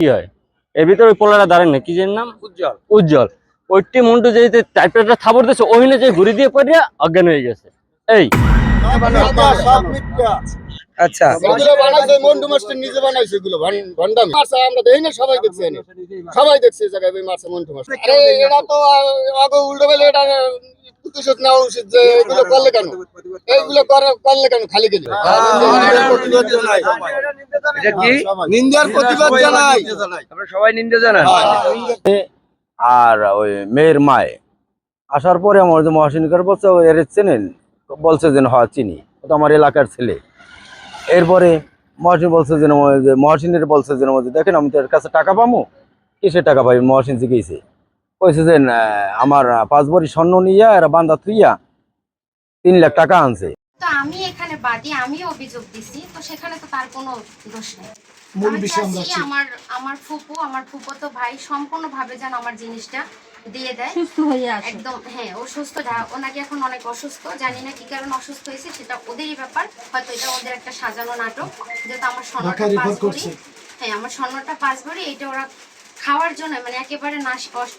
কি হয়? এর ভিতরে ওই পোলারা দাঁড়ান না কি যেন নাম? উজ্জ্বল। উজ্জ্বল। ওইটি মন্টু যে যে টাইপটা থাবর দিয়েছে ওহিনে যে ঘুরি দিয়ে পড়ে অজ্ঞান হয়ে গেছে। এই। আচ্ছা। বানাইছে মন্টু মাস্টার নিজে বানাইছে এগুলো ভান- ভণ্ডামি আমরা দেখি না সবাই দেখছে সবাই দেখছে এই জায়গায় ওই মারছে মন্টু মাস্টার। আরে এরা তো আগে উল্টো বেলে এটা প্রতিশোধ নেওয়া উচিত যে এগুলো করলে কেন এইগুলো করলে কেন খালি গেলে নিন্দার প্রতিবাদ জানাই সবাই নিন্দা জানান আর ওই মেয়ের মায় আসার পরে আমার যে মহাসিনীকার বলছে ও এর চেনেন বলছে যে হ্যাঁ চিনি ও তো আমার এলাকার ছেলে এরপরে মহাসিন বলছে যে যে মহাসিনের বলছে যে যে, দেখেন আমি তো এর কাছে টাকা পাবো কিসের টাকা পাই মহাসিন জিজ্ঞেসে কইছে যে আমার পাঁচ ভরি স্বর্ণ নিয়া এরা বান্ধা থুইয়া তিন লাখ টাকা আনছে। তো আমি এখানে বাদী আমি অভিযোগ দিছি তো সেখানে তো তার কোনো দোষ নেই। মূল বিষয় আমরা আমার আমার ফুপু আমার ফুপো ভাই সম্পূর্ণভাবে যেন আমার জিনিসটা দিয়ে দেয়। সুস্থ হয়ে আসে একদম হ্যাঁ ও সুস্থ যা- ওনাকে এখন অনেক অসুস্থ জানি না কি কারণে অসুস্থ হয়েছে সেটা ওদেরই ব্যাপার হয়তো এটা ওদের একটা সাজানো নাটক যেহেতু আমার স্বর্ণটা পাঁচ ভরি হ্যাঁ আমার স্বর্ণটা পাঁচ ভরি এটা ওরা খাওয়ার জন্য মানে একেবারে না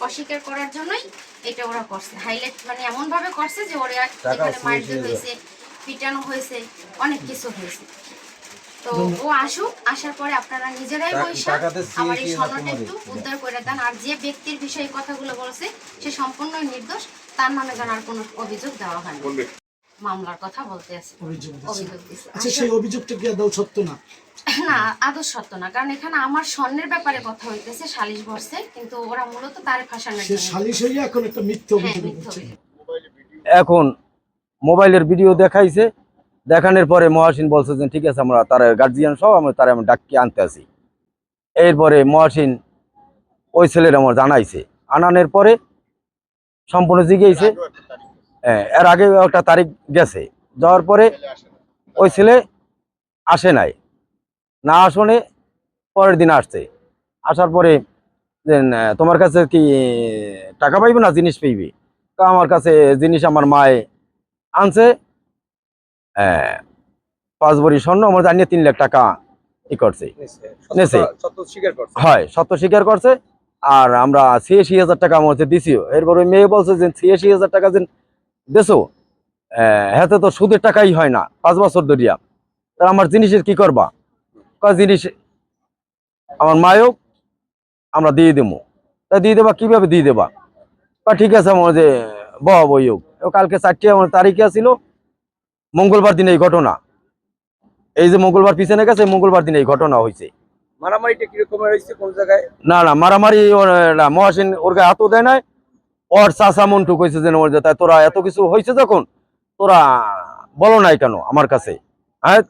অস্বীকার করার জন্যই এটা ওরা করছে। হাইলাইট মানে এমন ভাবে করছে যে ওরা এখানে মারধর হয়েছে পিটানো হয়েছে অনেক কিছু হয়েছে। তো ও আসুক আসার পরে আপনারা নিজেরাই বৈশা আমার এই স্বর্ণটা একটু উদ্ধার করে দেন। আর যে ব্যক্তির বিষয়ে কথাগুলো বলছে সে সম্পূর্ণ নির্দোষ তার নামে যেন আর কোনো অভিযোগ দেওয়া হয় না। মামলার কথা বলতে আছে। অভিযোগ দিছে আচ্ছা সেই অভিযোগটা কি আদৌ সত্য না? না আদৌ সত্য না। কারণ এখানে আমার স্বর্ণের ব্যাপারে কথা হইতেছে সালিশ বসছে কিন্তু ওরা মূলত তারে ফাঁসানোর জন্য। সালিশ হইয়া এখন একটা মিথ্যে হ্যাঁ অভিযোগ। এখন মোবাইলের ভিডিও দেখাইছে দেখানোর পরে মহাসিন বলছে যে ঠিক আছে আমরা তার গার্জিয়ান সহ আমরা তারা আমি ডাকিয়ে আনতে আসি এরপরে মহাসিন ওই ছেলের আমার জানাইছে। আনানোর পরে সম্পূর্ণ জিগেছে এর আগে একটা তারিখ গেছে যাওয়ার পরে ওই ছেলে আসে নাই। না আসনে পরের দিন আসছে। আসার পরে তোমার কাছে কি টাকা পাইবে না জিনিস পাইবে? তো আমার কাছে জিনিস আমার মায়ে আনছে। আহ, পাঁচ বড়ি স্বর্ণ আমার জানিয়ে তিন লাখ টাকা ই করছে। নেছে। হয় সত্য স্বীকার করছে। আর আমরা ছিয়াশি হাজার টাকা আমার দিছিও। এরপর ওই মেয়ে বলছে যে ছিয়াশি হাজার টাকা যে দেছো হাতে তো সুদের টাকাই হয় না পাঁচ বছর ধরিয়া। তা আমার জিনিসের কি করবা? কয় জিনিস আমার মায়ও আমরা দিয়ে দেবো। তা দিয়ে দেবা কীভাবে দিয়ে দেবা? কয় ঠিক আছে আমার যে ও কালকে চারটে আমার তারিখে ছিল মঙ্গলবার দিন এই ঘটনা। এই যে মঙ্গলবার পিছনে গেছে মঙ্গলবার দিন এই ঘটনা হয়েছে মারামারিটা কীরকম হয়েছে কোন জায়গায়? না না মারামারি মহাসিন ওর গায়ে হাতও দেয় নাই ওর চাষা মন্টু কইছে যে যে তাই তোরা এত কিছু হয়েছে যখন তোরা বলো নাই কেন আমার কাছে? হ্যাঁ?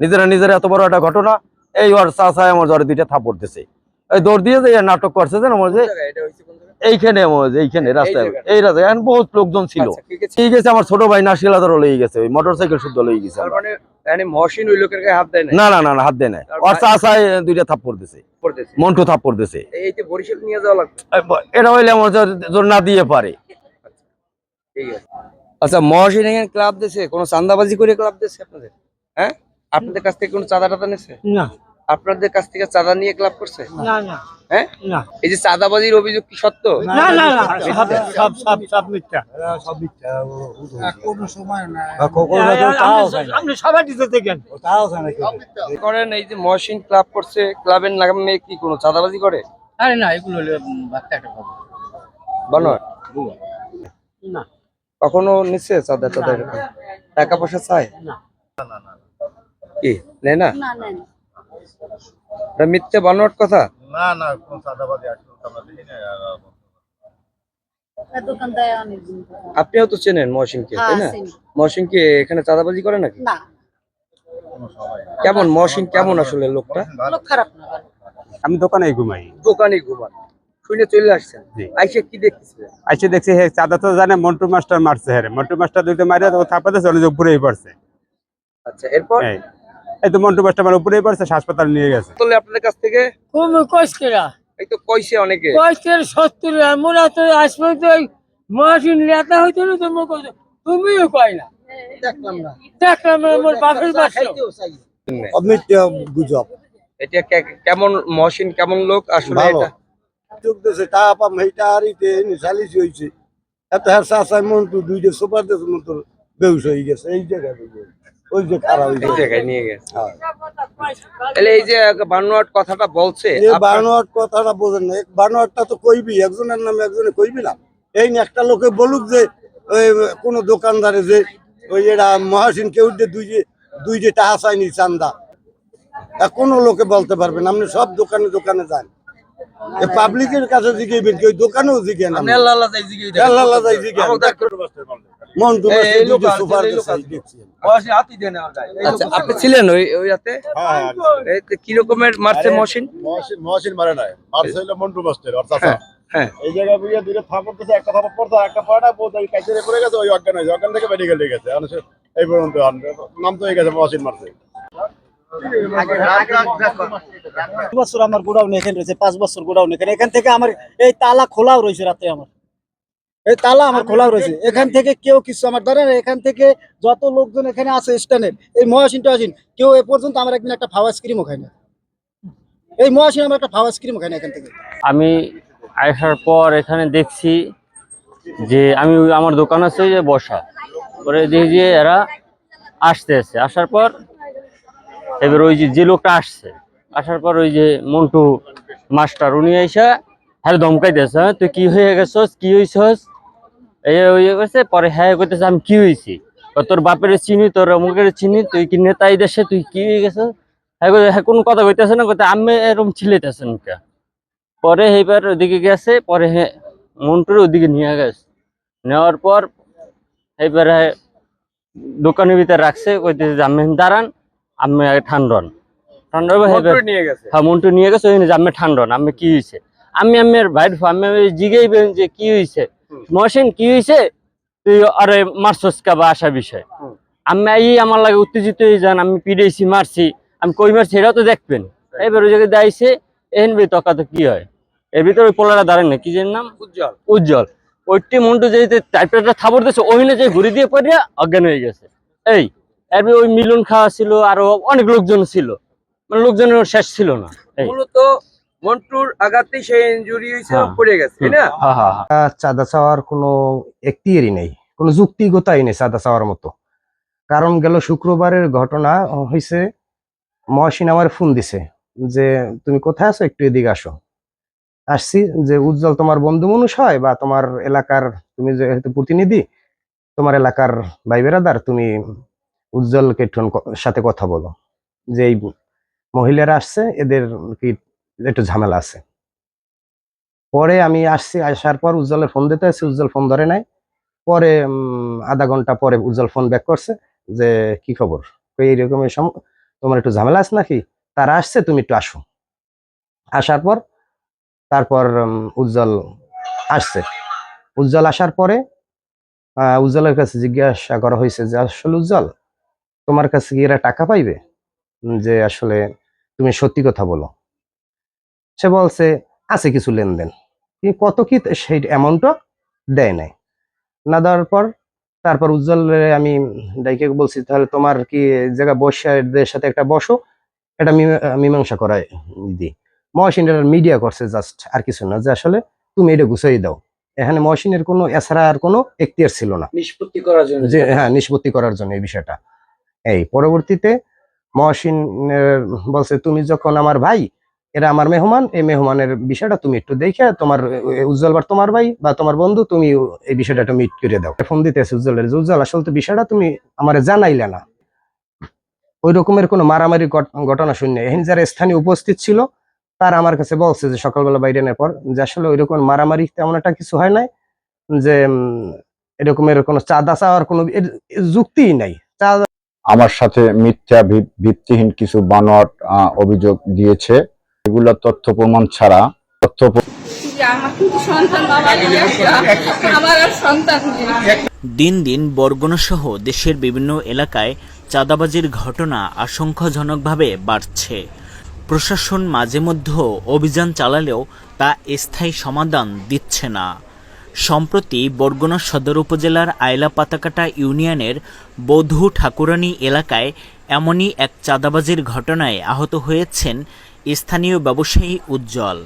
নিজেরা নিজেরা এত বড় একটা ঘটনা এই ওর চাষায় আমার জ্বরে দুইটা থাপড় দিছে। এই দৌড় দিয়ে যে নাটক করছে যেন আমার যে হয়েছে এইখানে যে এইখানে রাস্তায়। এই রাস্তায়। এখন বহুত লোকজন ছিল। আচ্ছা, ঠিক আছে। আমার ছোট ভাই নাসিলাদারও লয়ে গেছে ওই মোটর সাইকেল শুদ্ধ লয়ে গেছে না হাত দেয় দুইটা থাপ্পড় দিছে। মন্টু থাপ্পড় দিছে। এইতে বরিশাল নিয়ে যাওয়া লাগবে। এটা হইলে জোর না দিয়ে পারে। ঠিক আছে। আচ্ছা মহসিন এখানে ক্লাব দিছে? কোনো চান্দাবাজি করে ক্লাব দিছে আপনাদের? হ্যাঁ? আপনাদের কাছ থেকে কোনো চাঁদা টাদা নিছে? না। আপনাদের কাছ থেকে চাঁদা নিয়ে ক্লাব করছে? না না। হ্যাঁ? এই যে চাঁদাবাজির অভিযোগ কি সত্য? না না না সব সব সব সব মিথ্যা। কোনো সময় না। আপনি সবাই দিতে দেখেন করেন এই যে মহসিন ক্লাব করছে ক্লাবের নামে কি কোনো চাঁদাবাজি করে? আরে না এগুলো বাচ্চা একটা খবর। বানোয়ার না। কখনো নিচ্ছে চাঁদা টাদা টাকা পয়সা চায়? না। কি? নেয় না। এটা মিথ্যে বানোয়ার কথা? না না কোন সাদাবাদী আসলে আমরা দেখি না দোকান দেয় অনেকদিন ধরে। আপনিও তো চেনেন মহসিনকে তাই হ্যাঁ না? চিনি। মহসিনকে এখানে চাঁদাবাজি করে নাকি? না। কেমন মহসিন কেমন আসলে লোকটা? লোক খারাপ না আমি দোকানে ঘুমাই। দোকানে ঘুমান। শুনে চলে আসছেন। আইসে কি দেখতেছিলেন আইসে দেখছি হে চাঁদা তো জানে মন্টু মাস্টার মারছে হ্যাঁ মন্টু মাস্টার দুইটা মারিয়া তো থাপাতে চলে যে উপরেই পড়ছে। আচ্ছা এরপর? এই তো মন্টু মাস্টার আমার উপরেই পড়ছে হাসপাতাল নিয়ে গেছে। তাহলে আপনাদের কাছ থেকে? তুমি কইসকেরা এই তো কইছে অনেকে। কইসকের সত্তর মোরা তো আসবে তো মাসিন লেতা হইতো না তুমি কইছো তুমিও কই না। দেখলাম না। দেখলাম না, মোর বাপের বাসা অমিথ্যা গুজব। এটা কেমন মহসিন কেমন লোক? আসলে। এটা চোখ দেশে টাকা পাম সেইটা হারিতে চালিশ হয়েছে এত হ্যাঁ চাষাই মন্টু দুইটা সুপার দেশ মতো বেউস হয়ে গেছে এই জায়গায়। ওই যে খারাপ এই জায়গায় নিয়ে গেছে। হ্যাঁ। তাহলে এই যে বানোয়াট কথাটা বলছে বানোয়াট কথাটা বোঝেন না। বানোয়াটটা তো কইবি একজনের নামে একজনে কইবি না। এই নিয়ে একটা লোকে বলুক যে ওই কোনো দোকানদারে যে ওই এরা মহাসিন কেউ যে দুই যে দুই যে টাকা চাইনি চান্দা তা কোনো লোকে বলতে পারবেন আপনি সব দোকানে দোকানে যান। পাবলিকের কাছে জিজ্ঞেবেন কেউ দোকানেও জিগে আপনি আল্লাহ আল্লাহ যাই জিগেই আচ্ছা আপনি ছিলেন ওই ওই রাতে? কি রকমের মারছে মহসিন? মহসিন মহসিন মারে নাই। মারছে হইল মন্টু মাস্টার আর হ্যাঁ এই জায়গায় বুঝিয়ে দুটো থাপড় দিতে একটা থাপড় পড়তো একটা পড়া বোধ ওই পড়ে গেছে ওই অজ্ঞান হয়েছে। অজ্ঞান থেকে মেডিকেল নিয়ে গেছে। এই পর্যন্ত আন- নাম তো হয়ে গেছে মহসিন মারছে। পাঁচ বছর আমার গোডাউন এখানে রয়েছে পাঁচ বছর গোডাউন এখানে। এখান থেকে আমার এই তালা খোলাও রয়েছে রাতে আমার। এই তালা আমার খোলাও রয়েছে। এখান থেকে কেউ কিছু আমার ধরেন এখান থেকে যত লোকজন এখানে আছে স্ট্যান্ডের এই মহাসিন টহাসিন কেউ এ পর্যন্ত আমার একদিন একটা ফাওয়া স্ক্রিমও খায় না এই মহাসিন আমার একটা ফাওয়া স্ক্রিমও খায় না এখান থেকে। আমি আসার পর এখানে দেখছি যে আমি ওই আমার দোকান আছে যে বসা। পরে দেখি যে এরা আসতেছে আসার পর এবার ওই যে যে লোকটা আসছে। আসার পর ওই যে মন্টু মাস্টার উনি এসে হ্যাঁ ধমকাইতেছে হ্যাঁ তুই কি হয়ে গেছস? কি হয়েছস এই ওই গেছে পরে হ্যাঁ কইতেছে আমি কি হয়েছি তোর বাপের চিনি তোর অমুকের চিনি তুই কি নেতা এই দেশে তুই কি হয়ে গেছিস হ্যাঁ হ্যাঁ কোনো কথা কইতেছে না কইতে আমি এরকম ছিলেতেছেন কে পরে এইবার ওদিকে গেছে পরে হে মন্টুর ওদিকে নিয়ে গেছে। নেওয়ার পর এইবারে দোকানের ভিতরে রাখছে কইতেছে আমি দাঁড়ান আমি আগে ঠান্ডন। ঠান্ডা মন্টু নিয়ে গেছে? হ্যাঁ মন্টু নিয়ে গেছে ওই আমি ঠান্ডন আমি কি হয়েছে আমি আমার ভাইয়ের আমি জিগেইবেন যে কি হয়েছে মহসিন কি হয়েছে তুই আরে মারছস কা বা আসা বিষয়। আমি এই আমার লাগে উত্তেজিত হয়ে যান আমি পিড়েছি মারছি আমি কই মারছি এটাও তো দেখবেন। এবার ওই জায়গায় দাইছে এন বি তকা তো কি হয়? এর ভিতরে ওই পোলাটা দাঁড়ান না কি যে নাম? উজ্জ্বল। উজ্জ্বল। ওইটি মন্টু যে টাইপটা থাবর দিয়েছে ওইনে যে ঘুরি দিয়ে পড়িয়া অজ্ঞান হয়ে গেছে। এই এর ওই মিলন খাওয়া ছিল আরও অনেক লোকজন ছিল। মানে লোকজনের শেষ ছিল না। মূলত মন্টুর আঘাতেই সে ইনজুরি হয়েছে হ্যাঁ। পড়ে গেছে তাই না? হ্যাঁ হ্যাঁ চাঁদা চাওয়ার কোনো এখতিয়ারই নেই কোনো যুক্তিগতাই নেই চাঁদা চাওয়ার মতো। কারণ গেল শুক্রবারের ঘটনা হয়েছে মহসিন আমার ফোন দিছে যে তুমি কোথায় আছো? একটু এদিকে আসো। আসছি যে উজ্জ্বল তোমার বন্ধু মানুষ হয় বা তোমার এলাকার তুমি যেহেতু প্রতিনিধি তোমার এলাকার ভাই বেরাদার তুমি উজ্জ্বলকে একটু সাথে কথা বলো। যে এই মহিলারা আসছে এদের কি একটু ঝামেলা আছে। পরে আমি আসছি, আসার পর উজ্জ্বলের ফোন দিতে আসছি, উজ্জ্বল ফোন ধরে নাই। পরে আধা ঘণ্টা পরে উজ্জ্বল ফোন ব্যাক করছে যে, কি খবর? এইরকম তোমার একটু ঝামেলা আছে নাকি? তারা আসছে, তুমি একটু আসো। আসার পর, তারপর উজ্জ্বল আসছে। উজ্জ্বল আসার পরে উজ্জ্বলের কাছে জিজ্ঞাসা করা হয়েছে যে, আসলে উজ্জ্বল, তোমার কাছে কি এরা টাকা পাইবে? যে, আসলে তুমি সত্যি কথা বলো। সে বলছে আছে কিছু লেনদেন। কত কি সেই অ্যামাউন্টও দেয় নাই। না দেওয়ার পর তারপর উজ্জ্বলের আমি ডাইকে বলছি তাহলে তোমার কি জায়গা বসে সাথে একটা বসো এটা মীমা- মীমাংসা করায় দি মহসিন মিডিয়া করছে জাস্ট আর কিছু না যে আসলে তুমি এটা গুছাই দাও। এখানে মহসিনের কোনো এছাড়া আর কোনো এখতিয়ার ছিল না। নিষ্পত্তি করার জন্য। যে হ্যাঁ নিষ্পত্তি করার জন্য এই বিষয়টা। এই পরবর্তীতে মহসিন বলছে তুমি যখন আমার ভাই এরা আমার মেহমান এই মেহমানের বিষয়টা তুমি একটু দেখে তোমার আহ, উজ্জ্বল বার তোমার ভাই বা তোমার বন্ধু তুমি এই বিষয়টা একটু মিট করে দাও। ফোন দিতেছে উজ্জ্বলের উজ্জ্বল আসলে তো বিষয়টা তুমি আমার জানাইলে না। ওই রকমের কোনো মারামারি ঘট- ঘটনা শূন্য এখানে যারা স্থানীয় উপস্থিত ছিল তারা আমার কাছে বলছে যে সকালবেলা বাইরে নেওয়ার পর যে আসলে ওই রকম মারামারি তেমন একটা কিছু হয় নাই যে এরকমের কোনো চাঁদা চাওয়ার কোনো যুক্তিই নাই। আমার সাথে মিথ্যা ভিত্তিহীন কিছু বানোয়াট আহ, অভিযোগ দিয়েছে। এগুলো তথ্য প্রমাণ ছাড়া তথ্য দিন দিন বরগুনা সহ দেশের বিভিন্ন এলাকায় চাঁদাবাজির ঘটনা আশঙ্কাজনকভাবে বাড়ছে। প্রশাসন মাঝে মধ্যেও অভিযান চালালেও তা স্থায়ী সমাধান দিচ্ছে না। সম্প্রতি বরগুনা সদর উপজেলার আয়লা পাতাকাটা ইউনিয়নের বধূ ঠাকুরানী এলাকায় এমনই এক চাঁদাবাজির ঘটনায় আহত হয়েছেন স্থানীয় ব্যবসায়ী উজ্জ্বল।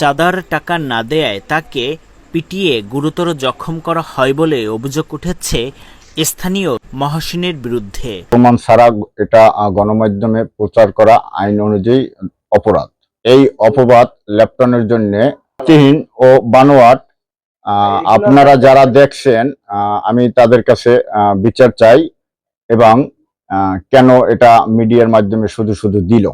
চাঁদার টাকা না দেয়ায় তাকে পিটিয়ে গুরুতর জখম করা হয় বলে অভিযোগ উঠেছে স্থানীয় মহাসিনের বিরুদ্ধে। প্রমাণ ছাড়া এটা গণমাধ্যমে প্রচার করা আইন অনুযায়ী অপরাধ। এই অপবাদ লেপটনের জন্য ভিত্তিহীন ও বানোয়াট। আপনারা যারা দেখছেন আমি তাদের কাছে বিচার চাই এবং কেন এটা মিডিয়ার মাধ্যমে শুধু শুধু দিল?